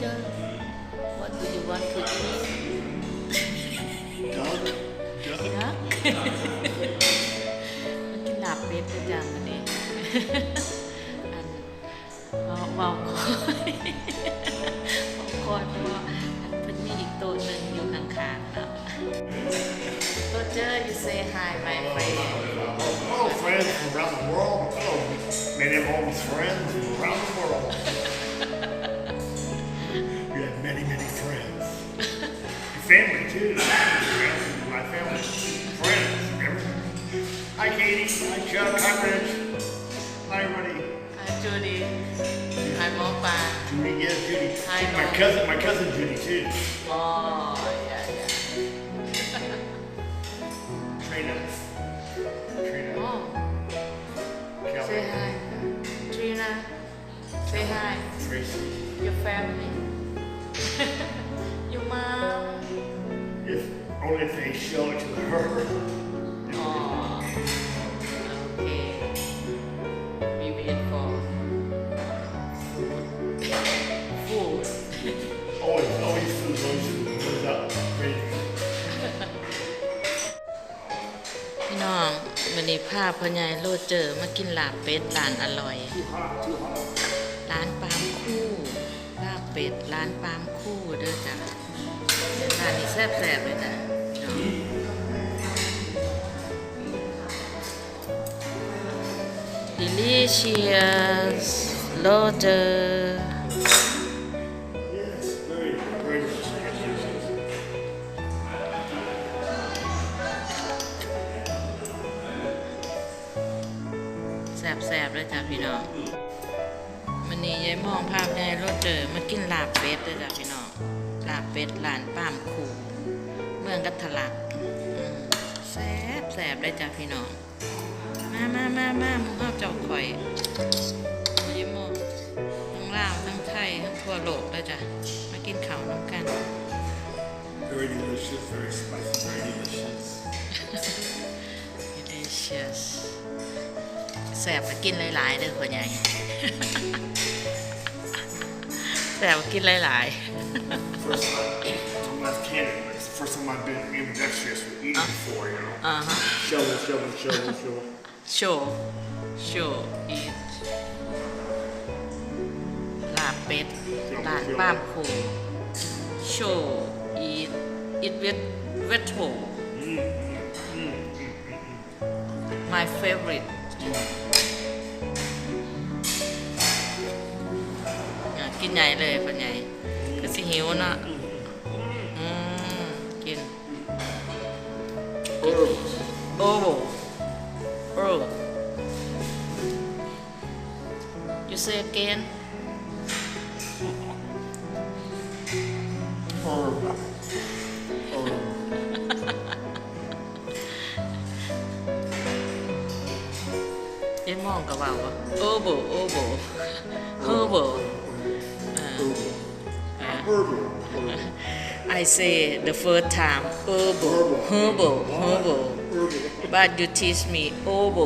Roger what do you want to eat Dog? Dog? นะมากินหลาบเป็ดด้วยจ้ะวันนี้อันเบาเบาคอยเบาคอยเพราะว่าอันเพิ่นมีอีกโต๊ะหนึ่งอยู่ข้างๆเนาะ Roger you say hi my friend Oh, friends from around the world. Oh, many of all friends from around the world. Katie. I'm Chuck. I'm Rich. I'm Rudy. I'm Judy. I'm Opa. Judy, yeah, Judy. Hi, my Mom. cousin, my cousin Judy too. Oh, yeah, yeah. Trina. Trina. Oh, say hi. Trina, say hi. Tracy. Your family. Your mom. If only if they show it to her. นนี้พาพ่อใหญ่โลเจอมากินลาบเป็ดร้านอร่อย ร้านปามคู่ลาบเป็ดร้านปามคู่เด้อจ้ะร้านนี้แซ่บๆเลยจ้ะพี่น้อง delicious โลเจอ แซ่บๆเลยจ้ะพี่น้องวันนี้ยายมองภาพยายโลเจอมากินลาบเป็ดเลยจ้ะพี่น้องลาบเป็ดร้านปาล์มคู่เมืองกัทลักอืมแซ่บแซ่บเลยจ้ะพี่น้องมามามามาหมึงเอาเจ้าข่อยยายมองทั้งลาวทั้งไทยทั้งทั่วโลกเลยจ้ะมากินข้าวน้ำกัน Very delicious, very spicy, very delicious. delicious แซ่บก็กินหลายๆเด้อพ่อใหญ่แซ่บก็กินหลาย First time, I'm left handed, but it's the first time I've been ambidextrous with eating before, you know. ๆอ่าฮะ Shovel, shovel, shovel, shovel. โชว์โชว์อีทลาบเป็ดร้านป้ามคูโชว์อีทอีทเวทเวทโ my favorite อ่ กินใหญ่เลยปัญใหญ่ก็สิหิวเนาะอืมกิน Herb. โอ้โหโอ้ you say again Herb. Herb. เอ็นมองกับว่าว่าโอ้โบโอ้โบ เฮอโบ Herbal. I say the first time โอ้โบเฮอโบเฮอโบ Herbal. but you teach me โอ้โบ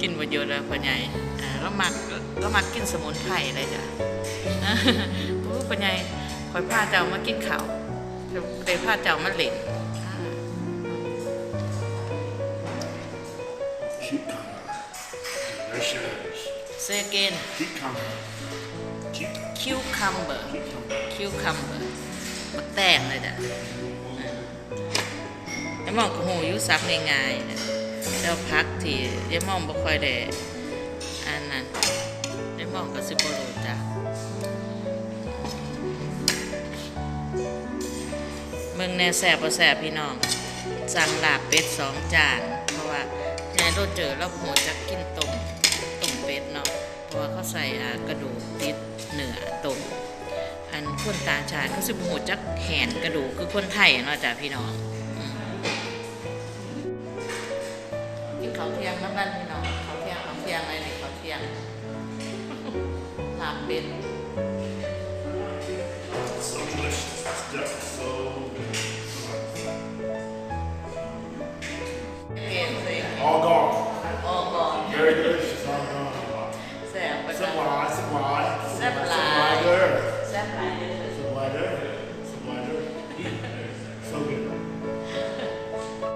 กินประโยชน์แล้วพ่อใหญ่อ่าแล้วมักแล้วมักกินสมุนไพรเลยจ้ะโอ้พ่อใหญ่คอยพาเจ้ามากินข้าวเลยพาเจ้ามาเล่น say again Cucumber. Cuc- cucumber Cucumber. cucumber บักแตงเลยจ้ะยายมองก็หูอยุซับง่ายๆนะแล้วพักที่ยายมองบ่ค่อยได้อันนั้นยายมองก็สิบ่รู้จักเมืองแน่แสบบ่แสบพี่น้อง สั่งลาบเป็ดสองจาน เพราะว่ายายโดนเจอแล้วหัวจะกินต้มต้มเป็ดเนาะ เพราะว่าเขาใส่กระดูกติดเหนือต้มอันคนต่างชาติเขาสิบหูจักแหนกระดูกคือคนไทยเนาะจ้ะพี่น้องกินข้าวเที่ยงน้ำมันพี่น้องข้าวเที่ยงข้าวเที่ยงอะไรนี่ข้าวเที่ยงลาบเป็ด So delicious. It's just la.